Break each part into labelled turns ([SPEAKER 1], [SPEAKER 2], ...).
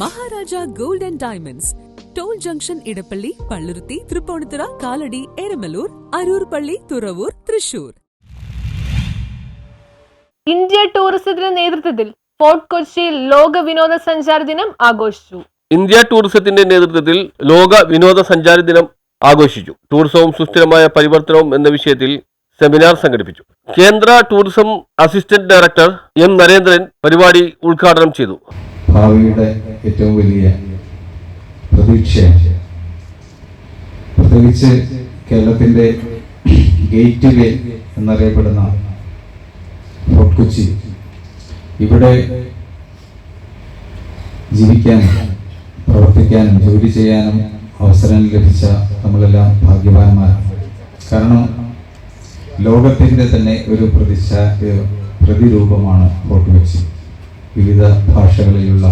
[SPEAKER 1] Maharaja gold and diamonds. Toll junction Edappally Palluruthy Tripunithura Kalady Eramalloor Aroor പള്ളി Thuravoor Thrissur.
[SPEAKER 2] India ടൂറിസത്തിന്റെ നേതൃത്വത്തിൽ fort കൊച്ചിയിൽ ലോക വിനോദസഞ്ചാര ദിനം ആഘോഷിച്ചു.
[SPEAKER 3] ഇന്ത്യ ടൂറിസത്തിന്റെ നേതൃത്വത്തിൽ ലോക വിനോദസഞ്ചാര ദിനം ആഘോഷിച്ചു. ടൂറിസവും സുസ്ഥിരമായ പരിവർത്തനവും എന്ന വിഷയത്തിൽ സെമിനാർ സംഘടിപ്പിച്ചു. കേന്ദ്ര tourism assistant director M Narendran പരിപാടി ഉദ്ഘാടനം ചെയ്തു.
[SPEAKER 4] ഭാവിയുടെ ഏറ്റവും വലിയ പ്രതീക്ഷയാണ് പ്രത്യേകിച്ച് കേരളത്തിന്റെ ഗേറ്റ് വേ എന്നറിയപ്പെടുന്ന ഫോർട്ട് കൊച്ചി. ഇവിടെ ജീവിക്കാനും പ്രവർത്തിക്കാനും ജോലി ചെയ്യാനും അവസരം ലഭിച്ച നമ്മളെല്ലാം ഭാഗ്യവാന്മാരാണ്. കാരണം ലോകത്തിന്റെ തന്നെ ഒരു പ്രതിശ പ്രതിരൂപമാണ് ഫോർട്ട് കൊച്ചി. വിവിധ ഭാഷകളിലുള്ള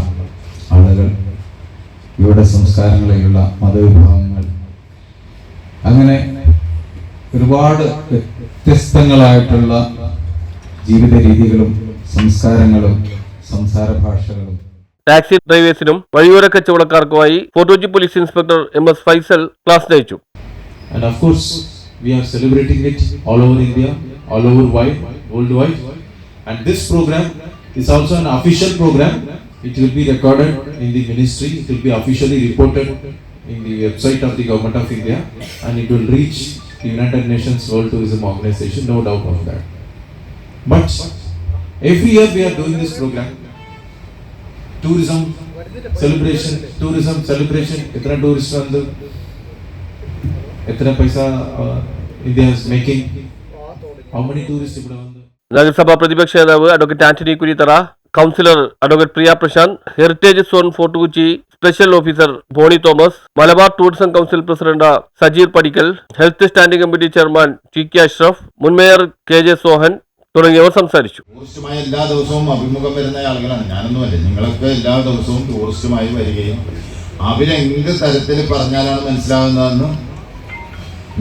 [SPEAKER 4] ആളുകൾ വിവിധ സംസ്കാരങ്ങളിലുള്ള മതവിഭാഗങ്ങൾ. അങ്ങനെ ഒരുപാട് വ്യത്യസ്തങ്ങളായിട്ടുള്ള ജീവിത രീതികളും സംസ്കാരങ്ങളും സംസാര ഭാഷകളും.
[SPEAKER 3] ടാക്സി ഡ്രൈവേഴ്സിനും വഴിയോര കച്ചവടക്കാർക്കുമായി ഫോട്ടോജി police inspector M S Faisal class നയിച്ചു.
[SPEAKER 5] And of course, we are celebrating it all over India, all over wide, worldwide. And this program It's also an official program. It will be recorded in the ministry. It will be officially reported in the website of the Government of India and it will reach the United Nations World Tourism Organization, no doubt of that. But every year we are doing this program. Tourism celebration, tourism celebration, इतना tourist बंद, इतना paisa uh, India is making. How many tourists इपड़ा बंद?
[SPEAKER 3] നഗരസഭാ പ്രതിപക്ഷ നേതാവ് advocate Antony Kurithara councillor advocate Priya Prashanth heritage zone fort Kochi special officer Bony Thomas Malabar tourism council president Sajeer Padikkal health standing committee chairman T K Ashraf മുൻ mayor K J Sohan തുടങ്ങിയവർ സംസാരിച്ചു.
[SPEAKER 6] ടൂറിസ്റ്റുമായി എല്ലാ ദിവസവും അഭിമുഖം വരുന്ന ആളുകളാണ്. ഞാനൊന്നുമല്ല നിങ്ങളൊക്കെ എല്ലാ ദിവസവും ടൂറിസ്റ്റുമായി വരികയും അവരെന്ത് തരത്തിൽ പറഞ്ഞാലാണ് മനസ്സിലാകുന്നതെന്ന്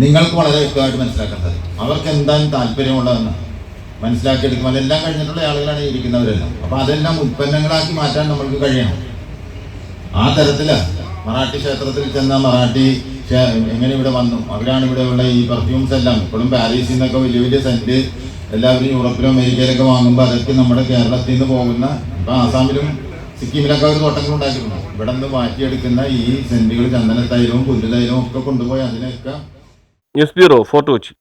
[SPEAKER 6] നിങ്ങൾക്ക് വളരെ വ്യക്തമായിട്ട് മനസ്സിലാക്കാൻ സാധിക്കും. അവർക്ക് എന്താണ് താല്പര്യമുള്ളതെന്ന്. മനസ്സിലാക്കിയെടുക്കും. അതെല്ലാം കഴിഞ്ഞിട്ടുള്ള ആളുകളാണ് ഇരിക്കുന്നവരെല്ലാം. അപ്പോൾ അതെല്ലാം ഉൽപ്പന്നങ്ങളാക്കി മാറ്റാൻ നമ്മൾക്ക് കഴിയണം. ആ തരത്തിൽ മറാഠി ക്ഷേത്രത്തിൽ ചെന്ന മറാഠി എങ്ങനെ ഇവിടെ വന്നു? അവരാണ് ഇവിടെയുള്ള ഈ പെർഫ്യൂംസ് എല്ലാം. ഇപ്പോഴും പാരീസിൽ നിന്നൊക്കെ വലിയ വലിയ സെന്റ് എല്ലാവരും യൂറോപ്പിലും അമേരിക്കയിലൊക്കെ വാങ്ങുമ്പോൾ അതൊക്കെ നമ്മുടെ കേരളത്തിൽ നിന്ന് പോകുന്ന ഇപ്പൊ ആസാമിലും സിക്കിമിലൊക്കെ അവർ തോട്ടങ്ങൾ ഉണ്ടാക്കിയിട്ടുണ്ട്. ഇവിടെ നിന്ന് മാറ്റിയെടുക്കുന്ന ഈ സെന്റുകൾ ചന്ദനത്തൈലവും പുല്ലുതൈലവും ഒക്കെ കൊണ്ടുപോയി അതിനൊക്കെ
[SPEAKER 3] ന്യൂസ് ബ്യൂറോ കൊച്ചി.